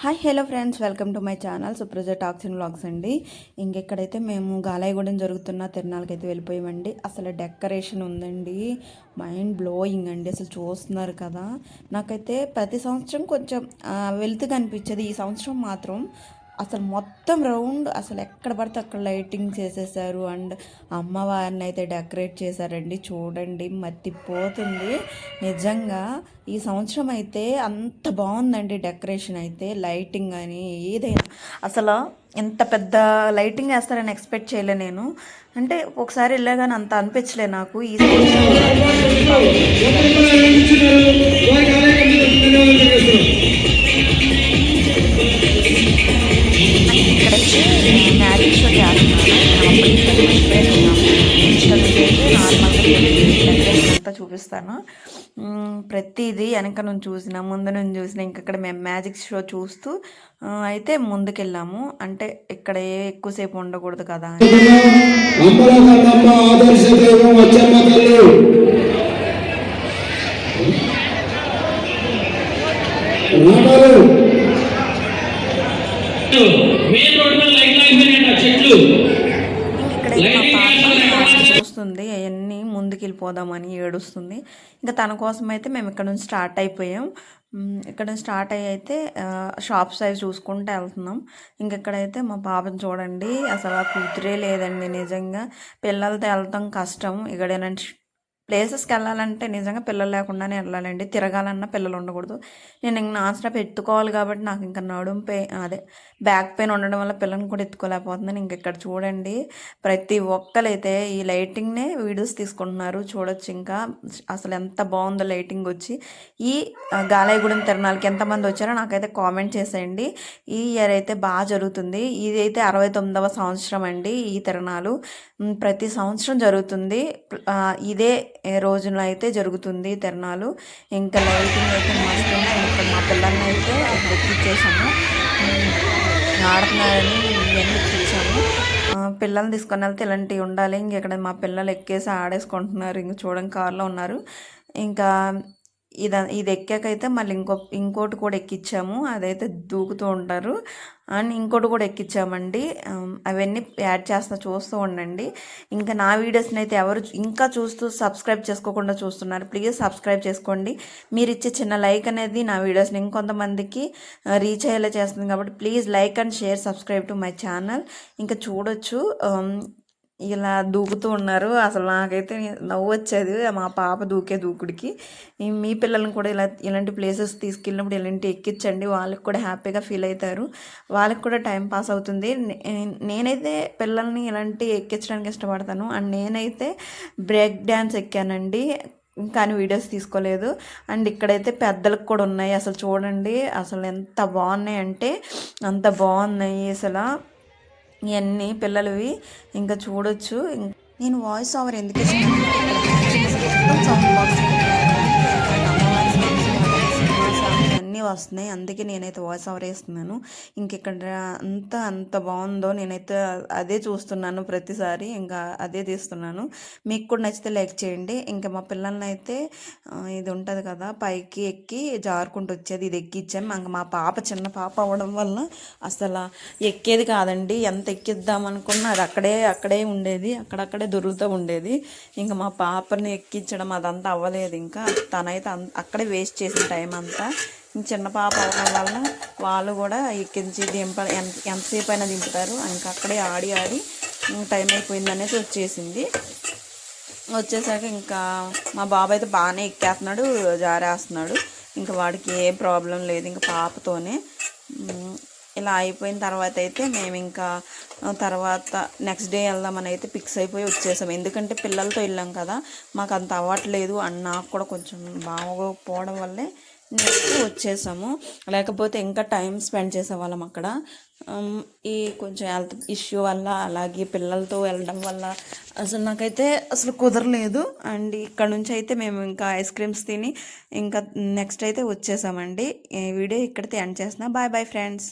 Hi hello friends welcome to my channel Supraja talks and vlogs అండి. ఇంకెక్కడైతే మేము గాలాయగూడెం జరుగుతున్న తిరునాళ్ళకి అయితే వెళ్ళిపోయామండి. అసలు డెకరేషన్ ఉందండి. మైండ్ బ్లోయింగ్ అండి. అసలు చూస్తున్నారు కదా. నాకైతే ప్రతి సంవత్సరం కొంచెం ఆ, వెలుతుగా అనిపించేది ఈ సంవత్సరం మాత్రం అసలు మొత్తం రౌండ్ అసలు ఎక్కడ పడితే అక్కడ లైటింగ్ చేసేసారు. అండ్ అమ్మవారిని అయితే డెకరేట్ చేశారండి. చూడండి మత్తిపోతుంది నిజంగా ఈ సంవత్సరం అయితే అంత బాగుందండి డెకరేషన్ అయితే లైటింగ్ అని ఏదైనా. అసలు ఎంత పెద్ద లైటింగ్ వేస్తారని ఎక్స్పెక్ట్ చేయలే నేను. అంటే ఒకసారి వెళ్ళాగానే అంత అనిపించలే నాకు ఈ సంవత్సరం. అంతా చూపిస్తాను. ప్రతిదీ వెనక నుంచి చూసిన ముందు నుంచి చూసిన ఇంకక్కడ మేము మ్యాజిక్ షో చూస్తూ అయితే ముందుకెళ్ళాము. అంటే ఇక్కడ ఏ ఎక్కువసేపు ఉండకూడదు కదా అని. అమ్మల పాప అవన్నీ ముందుకెళ్ళిపోదామని ఏడుస్తుంది. ఇంకా తన కోసం అయితే మేము ఇక్కడ నుంచి స్టార్ట్ అయిపోయాం. ఇక్కడ నుంచి స్టార్ట్ అయ్యి అయితే షాప్స్ అవి చూసుకుంటూ వెళ్తున్నాం. ఇంక ఇక్కడైతే మా పాపని చూడండి అసలు ఆ కూతురే లేదండి నిజంగా. పిల్లలతో వెళ్తాం కష్టం. ఇక్కడ ప్లేసెస్కి వెళ్ళాలంటే నిజంగా పిల్లలు లేకుండానే వెళ్ళాలండి. తిరగాలన్నా పిల్లలు ఉండకూడదు. నేను ఇంక నాన్ స్టాప్ ఎత్తుకోవాలి కాబట్టి నాకు ఇంకా నడుము పే అదే బ్యాక్ పెయిన్ ఉండడం వల్ల పిల్లల్ని కూడా ఎత్తుకోలేకపోతున్నాను. ఇంక ఇక్కడ చూడండి ప్రతి ఒక్కరైతే ఈ లైటింగ్నే వీడియోస్ తీసుకుంటున్నారు. చూడొచ్చు ఇంకా అసలు ఎంత బాగుందో లైటింగ్ వచ్చి. ఈ గాలయగూడెం తిరణాలకి ఎంతమంది వచ్చారో నాకైతే కామెంట్ చేసేయండి. ఈ ఇయర్ అయితే బాగా జరుగుతుంది. ఇది అయితే అరవై తొమ్మిదవ సంవత్సరం అండి ఈ తిరణాలు ప్రతి సంవత్సరం జరుగుతుంది. ఇదే రోజున అయితే జరుగుతుంది తిరణాలు ఇంకా లైటింగ్ అయితే మస్తు ఇక్కడ మా పిల్లల్ని అయితే ఎక్కిచ్చేసాము. ఉమ్, ఆడుతున్నారని ఇవన్నీ ఎక్కించాము పిల్లల్ని తీసుకొని వెళ్తే ఇలాంటివి ఉండాలి. ఇంక ఇక్కడ మా పిల్లలు ఎక్కేసి ఆడేసుకుంటున్నారు. ఇంక చూడండి కార్లో ఉన్నారు. ఇంకా ఇది ఇది ఎక్కాకైతే మళ్ళీ ఇంకో ఇంకోటి కూడా ఎక్కించాము అదైతే దూకుతూ ఉంటారు. అండ్ ఇంకోటి కూడా ఎక్కించామండి అవన్నీ యాడ్ చేస్తా చూస్తూ ఉండండి. ఇంకా నా వీడియోస్ని అయితే ఎవరు ఇంకా చూస్తూ సబ్స్క్రైబ్ చేసుకోకుండా చూస్తున్నారు ప్లీజ్ సబ్స్క్రైబ్ చేసుకోండి. మీరు ఇచ్చే చిన్న లైక్ అనేది నా వీడియోస్ని ఇంకొంతమందికి రీచ్ అయ్యేలా చేస్తుంది కాబట్టి please like and share subscribe to my channel. ఇంకా చూడొచ్చు. ఇలా దూకుతూ ఉన్నారు. అసలు నాకైతే నవ్వు వచ్చేది మా పాప దూకే దూకుడికి. మీ పిల్లల్ని కూడా ఇలా ఇలాంటి ప్లేసెస్ తీసుకెళ్ళినప్పుడు ఇలాంటి ఎక్కించండి. వాళ్ళకి కూడా హ్యాపీగా ఫీల్ అవుతారు. వాళ్ళకి కూడా టైం పాస్ అవుతుంది. నే- నేనైతే పిల్లల్ని ఇలాంటి ఎక్కించడానికి ఇష్టపడతాను. అండ్ నేనైతే బ్రేక్ డ్యాన్స్ ఎక్కానండి. కానీ వీడియోస్ తీసుకోలేదు. అండ్ ఇక్కడైతే పెద్దలకు కూడా ఉన్నాయి. అసలు చూడండి అసలు ఎంత బాగున్నాయి అంటే అంత బాగున్నాయి అసలు. ఇవన్నీ పిల్లలవి ఇంకా చూడొచ్చు. నేను వాయిస్ ఓవర్ ఎందుకు ఇష్టం సౌండ్ బాక్స్ వస్తున్నాయి. అందుకే నేనైతే వాయిస్ ఓవర్ వేస్తున్నాను. ఇంక ఇక్కడ అంతా అంత బాగుందో నేనైతే అదే చూస్తున్నాను ప్రతిసారి. ఇంకా అదే తీస్తున్నాను. మీకు కూడా నచ్చితే లైక్ చేయండి. ఇంకా మా పిల్లల్ని అయితే ఇది ఉంటుంది కదా పైకి ఎక్కి జారుకుంటూ వచ్చేది. ఇది ఎక్కిచ్చాం ఇంకా మా పాప చిన్న పాప అవ్వడం వల్ల అసలు ఎక్కేది కాదండి. ఎంత ఎక్కిద్దాం అనుకున్నా అది అక్కడే అక్కడే ఉండేది. అక్కడక్కడే దొరుకుతూ ఉండేది. ఇంకా మా పాపని ఎక్కించడం అదంతా అవ్వలేదు. ఇంకా తనైతే అక్కడే వేస్ట్ చేసిన టైం అంతా చిన్న పాప అవ్వడం వల్ల వాళ్ళు కూడా ఎక్కించి దింప ఎంత ఎంతసేపు అయినా దింపుతారు. ఇంకా అక్కడే ఆడి ఆడి టైం అయిపోయింది అనేసి వచ్చేసింది. వచ్చేసాక ఇంకా మా బాబాయ్ అయితే బాగానే ఎక్కేస్తున్నాడు జారేస్తున్నాడు. ఇంకా వాడికి ఏ ప్రాబ్లం లేదు ఇంకా పాపతోనే. ఇలా అయిపోయిన తర్వాత అయితే మేము ఇంకా తర్వాత నెక్స్ట్ డే వెళ్దామని అయితే ఫిక్స్ అయిపోయి వచ్చేసాం. ఎందుకంటే పిల్లలతో వెళ్ళాం కదా మాకు అంత అవ్వట్లేదు అని నాకు కూడా కొంచెం బాగోకపోవడం వల్లే నెక్స్ట్ వచ్చేసాము. లేకపోతే ఇంకా టైం స్పెండ్ చేసేవాళ్ళం అక్కడ. ఈ కొంచెం హెల్త్ ఇష్యూ వల్ల అలాగే పిల్లలతో వెళ్ళడం వల్ల అసలు నాకైతే అసలు కుదరలేదు. అండ్ ఇక్కడ నుంచి అయితే మేము ఇంకా ఐస్ క్రీమ్స్ తిని ఇంకా నెక్స్ట్ అయితే వచ్చేసామండి. ఈ వీడియో ఇక్కడితే ఎండ్ చేస్తున్నా. Bye bye friends.